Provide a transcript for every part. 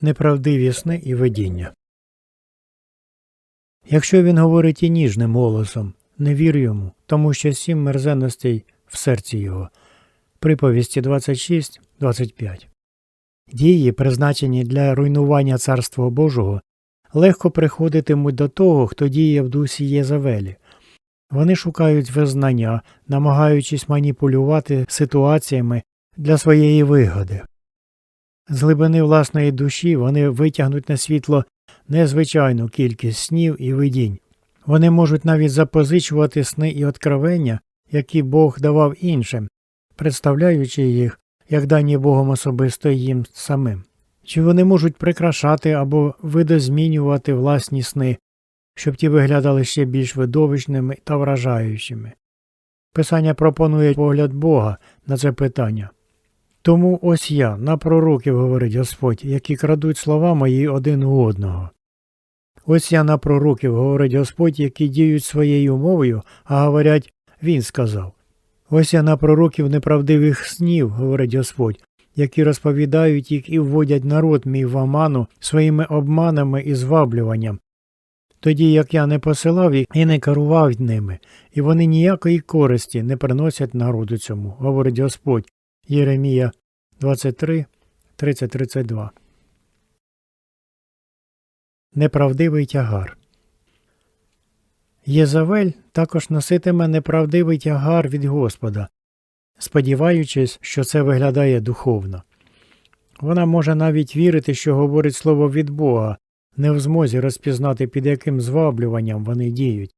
неправдиві сни і видіння. Якщо він говорить і ніжним голосом, не вір йому, тому що сім мерзенностей в серці його. Приповісті 26-25. Дії, призначені для руйнування Царства Божого, легко приходитимуть до того, хто діє в дусі Єзавелі. Вони шукають визнання, намагаючись маніпулювати ситуаціями для своєї вигоди. З глибини власної душі вони витягнуть на світло незвичайну кількість снів і видінь. Вони можуть навіть запозичувати сни і откровення, які Бог давав іншим, представляючи їх як дані Богом особисто їм самим. Чи вони можуть прикрашати або видозмінювати власні сни, щоб ті виглядали ще більш видовищними та вражаючими. Писання пропонує погляд Бога на це питання. Тому ось я, на пророків, говорить Господь, які крадуть слова мої один у одного. Ось я на пророків, говорить Господь, які діють своєю мовою, а говорять Він сказав. Ось я на пророків неправдивих снів, говорить Господь, які розповідають їх і вводять народ мій в оману своїми обманами і зваблюванням, тоді як я не посилав їх і не керував ними, і вони ніякої користі не приносять народу цьому, говорить Господь. Єремія 23, 30, 32. Неправдивий тягар. Єзавель також носитиме неправдивий тягар від Господа, сподіваючись, що це виглядає духовно. Вона може навіть вірити, що говорить слово від Бога, не в змозі розпізнати, під яким зваблюванням вони діють.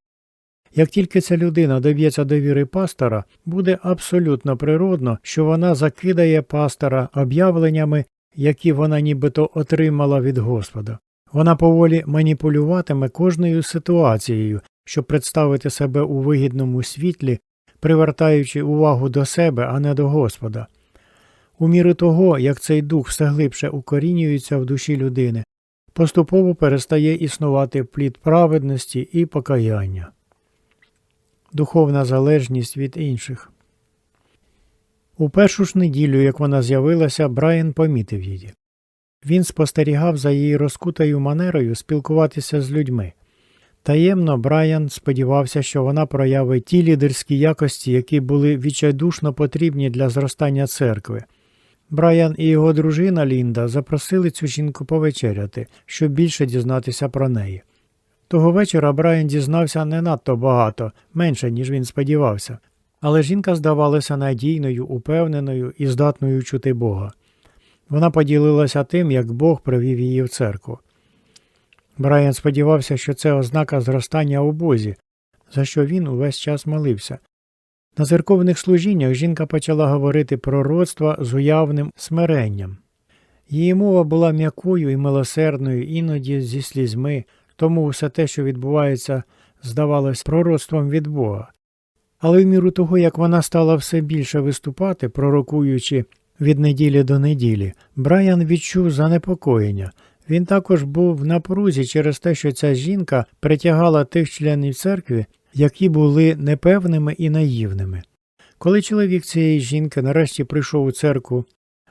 Як тільки ця людина доб'ється довіри пастора, буде абсолютно природно, що вона закидає пастора об'явленнями, які вона нібито отримала від Господа. Вона поволі маніпулюватиме кожною ситуацією, щоб представити себе у вигідному світлі, привертаючи увагу до себе, а не до Господа. У міру того, як цей дух все глибше укорінюється в душі людини, поступово перестає існувати плід праведності і покаяння. Духовна залежність від інших. У першу ж неділю, як вона з'явилася, Брайан помітив її. Він спостерігав за її розкутою манерою спілкуватися з людьми. Таємно Брайан сподівався, що вона проявить ті лідерські якості, які були відчайдушно потрібні для зростання церкви. Брайан і його дружина Лінда запросили цю жінку повечеряти, щоб більше дізнатися про неї. Того вечора Брайан дізнався не надто багато, менше, ніж він сподівався, але жінка здавалася надійною, упевненою і здатною чути Бога. Вона поділилася тим, як Бог привів її в церкву. Брайан сподівався, що це ознака зростання у Бозі, за що він увесь час молився. На церковних служіннях жінка почала говорити про родство з уявним смиренням. Її мова була м'якою і милосердною, іноді зі слізьми, тому все те, що відбувається, здавалось пророцтвом від Бога. Але в міру того, як вона стала все більше виступати, пророкуючи від неділі до неділі, Брайан відчув занепокоєння. Він також був в напрузі через те, що ця жінка притягала тих членів церкви, які були непевними і наївними. Коли чоловік цієї жінки нарешті прийшов у церкву,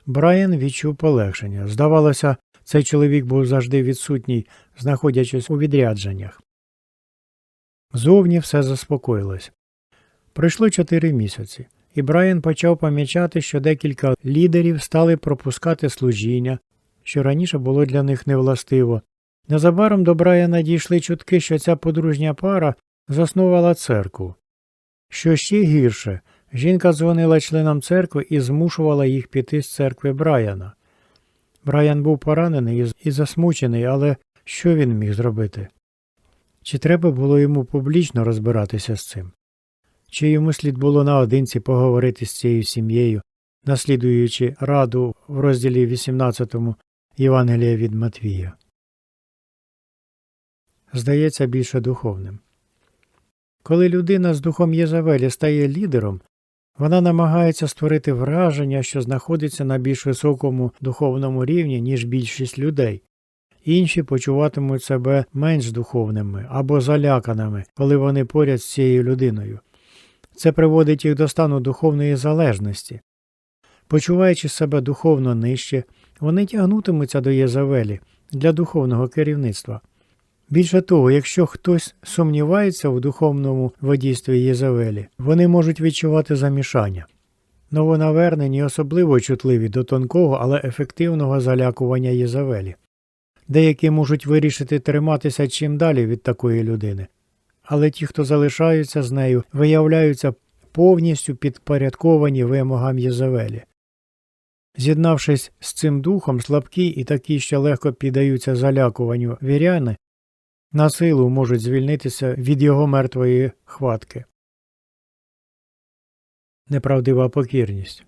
Брайан відчув полегшення. Здавалося, цей чоловік був завжди відсутній, знаходячись у відрядженнях. Зовні все заспокоїлось. Пройшло чотири місяці, і Брайан почав помічати, що декілька лідерів стали пропускати служіння, що раніше було для них невластиво. Незабаром до Брайана дійшли чутки, що ця подружня пара заснувала церкву. Що ще гірше, жінка дзвонила членам церкви і змушувала їх піти з церкви Брайана. Брайан був поранений і засмучений, але що він міг зробити? Чи треба було йому публічно розбиратися з цим? Чи йому слід було наодинці поговорити з цією сім'єю, наслідуючи раду в розділі 18 Євангелія від Матвія? Здається більше духовним. Коли людина з духом Єзавелі стає лідером, вона намагається створити враження, що знаходиться на більш високому духовному рівні, ніж більшість людей. Інші почуватимуть себе менш духовними або заляканими, коли вони поряд з цією людиною. Це приводить їх до стану духовної залежності. Почуваючи себе духовно нижче, вони тягнутимуться до Єзавелі для духовного керівництва. Більше того, якщо хтось сумнівається в духовному водійстві Єзавелі, вони можуть відчувати замішання. Новонавернені особливо чутливі до тонкого, але ефективного залякування Єзавелі. Деякі можуть вирішити триматися чим далі від такої людини. Але ті, хто залишаються з нею, виявляються повністю підпорядковані вимогам Єзавелі. З'єднавшись з цим духом, слабкі і такі, що легко піддаються залякуванню віряни, на силу можуть звільнитися від його мертвої хватки. Неправдива покірність.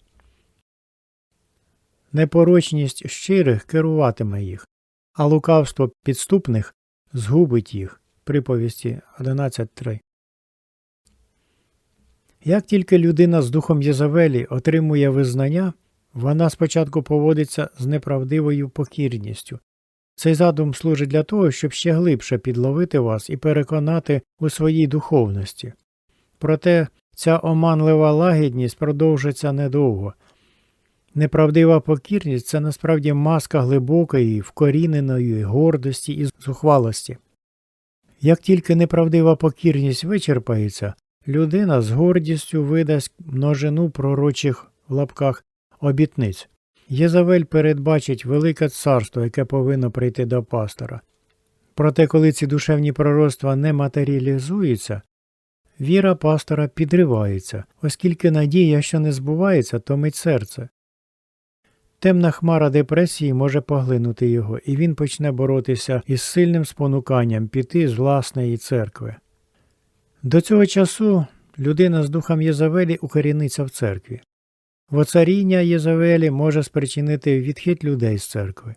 Непорочність щирих керуватиме їх, а лукавство підступних згубить їх. Приповісті 11.3. Як тільки людина з духом Єзавелі отримує визнання, вона спочатку поводиться з неправдивою покірністю. Цей задум служить для того, щоб ще глибше підловити вас і переконати у своїй духовності. Проте ця оманлива лагідність продовжиться недовго. Неправдива покірність це насправді маска глибокої, вкоріненої гордості і зухвалості. Як тільки неправдива покірність вичерпається, людина з гордістю видасть множину пророчих в лапках обітниць. Єзавель передбачить велике царство, яке повинно прийти до пастора. Проте, коли ці душевні пророцтва не матеріалізуються, віра пастора підривається, оскільки надія, що не збувається, томить серце. Темна хмара депресії може поглинути його, і він почне боротися із сильним спонуканням піти з власної церкви. До цього часу людина з духом Єзавелі укоріниться в церкві. Воцаріння Єзавелі може спричинити відхід людей з церкви.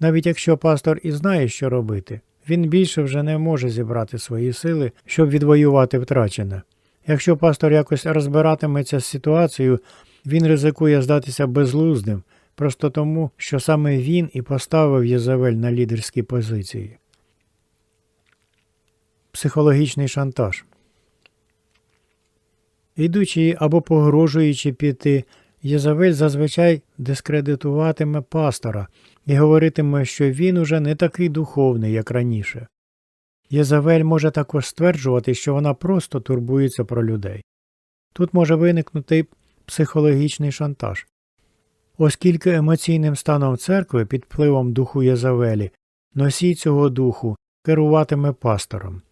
Навіть якщо пастор і знає, що робити, він більше вже не може зібрати свої сили, щоб відвоювати втрачене. Якщо пастор якось розбиратиметься з ситуацією, він ризикує здатися безлуздим, просто тому, що саме він і поставив Єзавель на лідерські позиції. Психологічний шантаж. Ідучи або погрожуючи піти, Єзавель зазвичай дискредитуватиме пастора і говоритиме, що він уже не такий духовний, як раніше. Єзавель може також стверджувати, що вона просто турбується про людей. Тут може виникнути психологічний шантаж. Оскільки емоційним станом церкви під впливом духу Єзавелі носій цього духу керуватиме пастором.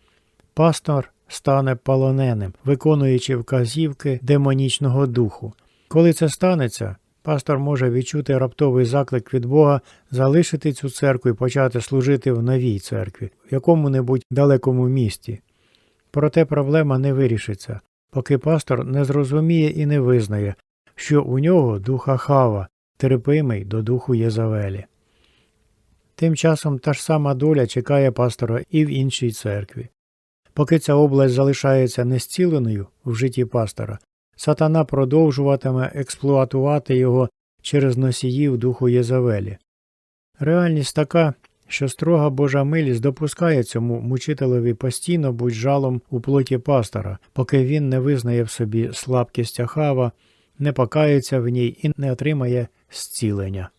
Пастор стане полоненим, виконуючи вказівки демонічного духу. Коли це станеться, пастор може відчути раптовий заклик від Бога залишити цю церкву і почати служити в новій церкві, в якому-небудь далекому місті. Проте проблема не вирішиться, поки пастор не зрозуміє і не визнає, що у нього духа хава, терпимий до духу Єзавелі. Тим часом та ж сама доля чекає пастора і в іншій церкві. Поки ця область залишається незціленою в житті пастора, сатана продовжуватиме експлуатувати його через носіїв духу Єзавелі. Реальність така, що строга Божа милість допускає цьому мучителеві постійно будь жалом у плоті пастора, поки він не визнає в собі слабкість Ахава, не покається в ній і не отримає зцілення.